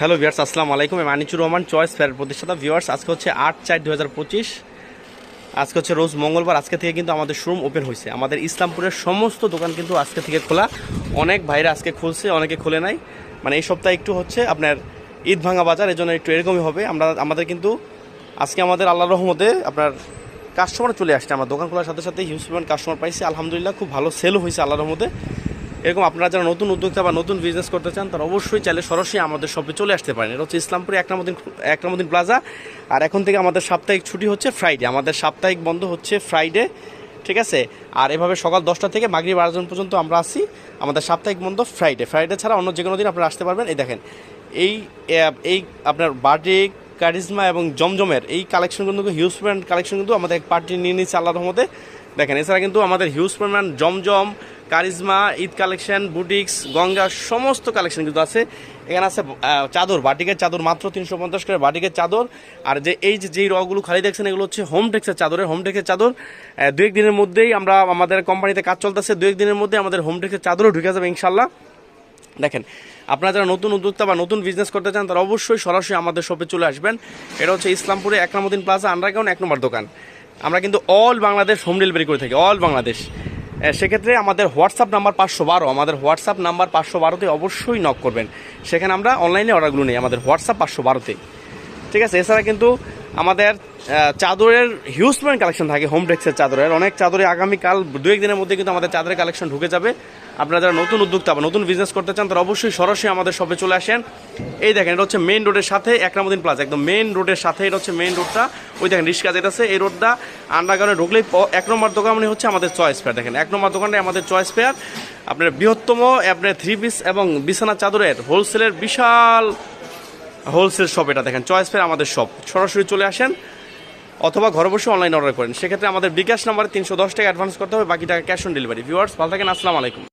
Hello viewers, আসসালামু আলাইকুম। আমি আনিচুর রহমান, চয়েস ফেয়ার প্রতিষ্ঠাতা। ভিউয়ার্স, আজকে হচ্ছে আট চার দু আজকে হচ্ছে রোজ মঙ্গলবার, আজকে থেকে কিন্তু আমাদের শোরুম ওপেন হয়েছে আমাদের ইসলামপুরের সমস্ত দোকান কিন্তু আজকে থেকে খোলা। অনেক ভাইরা আজকে খুলছে, অনেকে খুলে নাই। মানে এই সপ্তাহে একটু হচ্ছে আপনার ঈদ ভাঙা বাজার এই জন্য একটু এরকমই হবে। আমরা, আমাদের কিন্তু আজকে আমাদের আল্লাহ রহমতে আপনার কাস্টমার চলে আসছে। আমার দোকান খোলার সাথে সাথে হিউজ কাস্টমার পাইছি। আলহামদুলিল্লাহ, খুব ভালো সেলও হয়েছে আল্লাহ রহমতে। এরকম আপনারা যারা নতুন উদ্যোক্তা বা নতুন বিজনেস করতে চান, তারা অবশ্যই চাইলে সরাসরি আমাদের শপে চলে আসতে পারেন। এটা হচ্ছে ইসলামপুরে এক নম্বর দিন এক নম্বর দিন প্লাজা আর এখন থেকে আমাদের সাপ্তাহিক ছুটি হচ্ছে ফ্রাইডে আমাদের সাপ্তাহিক বন্ধ হচ্ছে ফ্রাইডে ঠিক আছে? আর এভাবে সকাল দশটা থেকে মাগরি বারোজন পর্যন্ত আমরা আসি আমাদের সাপ্তাহিক বন্ধ ফ্রাইডে ফ্রাইডে ছাড়া অন্য যে কোনো দিন আপনারা আসতে পারবেন। এই দেখেন, এই এই আপনার বার্থডে কারিজমা এবং জমজমের এই কালেকশনগুলো কিন্তু হিউজ পরিমাণ কালেকশন কিন্তু আমাদের এক পার্টি নিয়ে নিচ্ছে আল্লাহ রহমতে। দেখেন, এছাড়া কিন্তু আমাদের হিউজ পরিমাণ জমজম charisma, Eid collection, boutiques, Ganga, সমস্ত কালেকশন কিন্তু আছে। এখানে আছে চাদর, বাটিকের চাদর মাত্র তিনশো পঞ্চাশ করে বাটিকের চাদর। আর যে, এই যে, যেই রগুলো খালি দেখছেন, এগুলো হচ্ছে হোম টেক্সের চাদরের হোম টেক্সের চাদর। দু এক দিনের মধ্যেই আমরা আমাদের কোম্পানিতে কাজ চলতেছে দু এক দিনের মধ্যে আমাদের হোম টেক্সের চাদরও ঢুকে যাবে ইনশাল্লাহ দেখেন, আপনারা যারা নতুন উদ্যোক্তা বা নতুন বিজনেস করতে চান, তারা অবশ্যই সরাসরি আমাদের শপে চলে আসবেন। এটা হচ্ছে ইসলামপুরে এক নম্বর দিন প্লাজা আন্ডারগ্রাউন্ড এক নম্বর দোকান। আমরা কিন্তু অল বাংলাদেশ হোম ডেলিভারি করে থাকি অল বাংলাদেশ। সেক্ষেত্রে আমাদের হোয়াটসঅ্যাপ নাম্বার পাঁচশো বারো, আমাদের হোয়াটসঅ্যাপ নাম্বার পাঁচশো বারোতে অবশ্যই নক করবেন। সেখানে আমরা অনলাইনে অর্ডারগুলো নিই, আমাদের হোয়াটসঅ্যাপ পাঁচশো বারোতে। ঠিক আছে, এছাড়া কিন্তু আমাদের চাদরের হিউজ কালেকশন থাকে হোম ডেক্সের চাদরের। অনেক চাদরে আগামীকাল দু একদিনের মধ্যে কিন্তু আমাদের চাদরের কালেকশন ঢুকে যাবে। আপনারা যারা নতুন উদ্যোক্তা বা নতুন বিজনেস করতে চান, তারা অবশ্যই সরাসরি আমাদের শপে চলে আসেন। এই দেখেন, এটা হচ্ছে মেইন রোডের সাথে একরামুদ্দিন প্লাজা একদম মেন রোডের সাথে এটা হচ্ছে মেইন রোডটা ওই দেখেন, রিক্সা যেটা আছে এই রোডটা আন্ডারগ্রাউন্ডে ঢুকলেই এক নম্বর দোকান মানে হচ্ছে আমাদের চয়েস ফেয়ার দেখেন, এক নম্বর দোকানটাই আমাদের চয়েস ফেয়ার আপনার বৃহত্তম, আপনার থ্রি পিস এবং বিছানা চাদরের হোলসেলের বিশাল হোলসেল শপ এটা দেখেন চয়েস ফেয়ার আমাদের শপ সরাসরি চলে আসেন, অথবা ঘরে বসে অনলাইন অর্ডার করেন। সেক্ষেত্রে আমাদের বিকাশ নাম্বারে তিনশো দশ টাকা অ্যাডভান্স করতে হবে, বাকি টাকা ক্যাশ অন ডেলিভারি ভিউয়ার্স ভালো থাকেন, আসসালামু আলাইকুম।